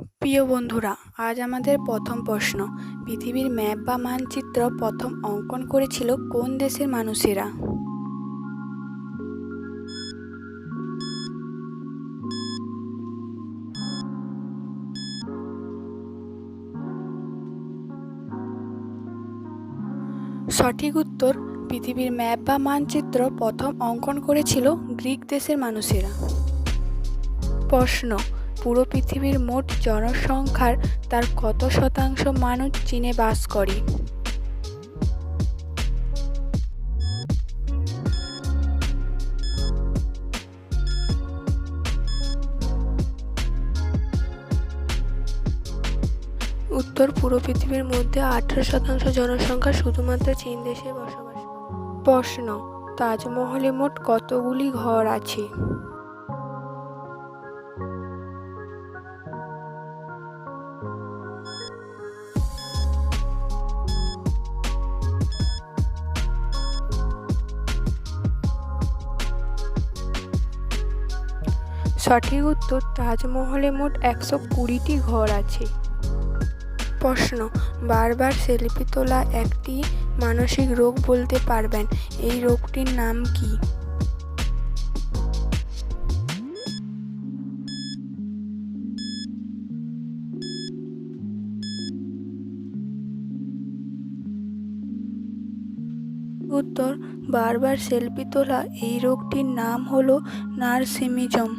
প্রিয় বন্ধুরা, আজ আমাদের প্রথম প্রশ্ন। পৃথিবীর ম্যাপ বা মানচিত্র প্রথম অঙ্কন করেছিল কোন দেশের মানুষেরা? সঠিক উত্তর, পৃথিবীর ম্যাপ বা মানচিত্র প্রথম অঙ্কন করেছিল গ্রিক দেশের মানুষেরা। প্রশ্ন পুরো পৃথিবীর মোট জনসংখ্যার তার কত শতাংশ মানুষ চীনে বাস করে? উত্তর পুরো পৃথিবীর মধ্যে আঠারো শতাংশ জনসংখ্যা শুধুমাত্র চীন দেশে বসবাস প্রশ্ন, তাজমহলে মোট কতগুলি ঘর আছে? সঠিক উত্তর তাজমহলে মোট একশো কুড়িটি ঘর আছে। প্রশ্ন, বারবার সেলফি তোলা একটি মানসিক রোগ বলতে পারবেন, এই রোগটির নাম কি? উত্তর, বারবার সেলফি তোলা এই রোগটির নাম হলো নার্সিমিজম।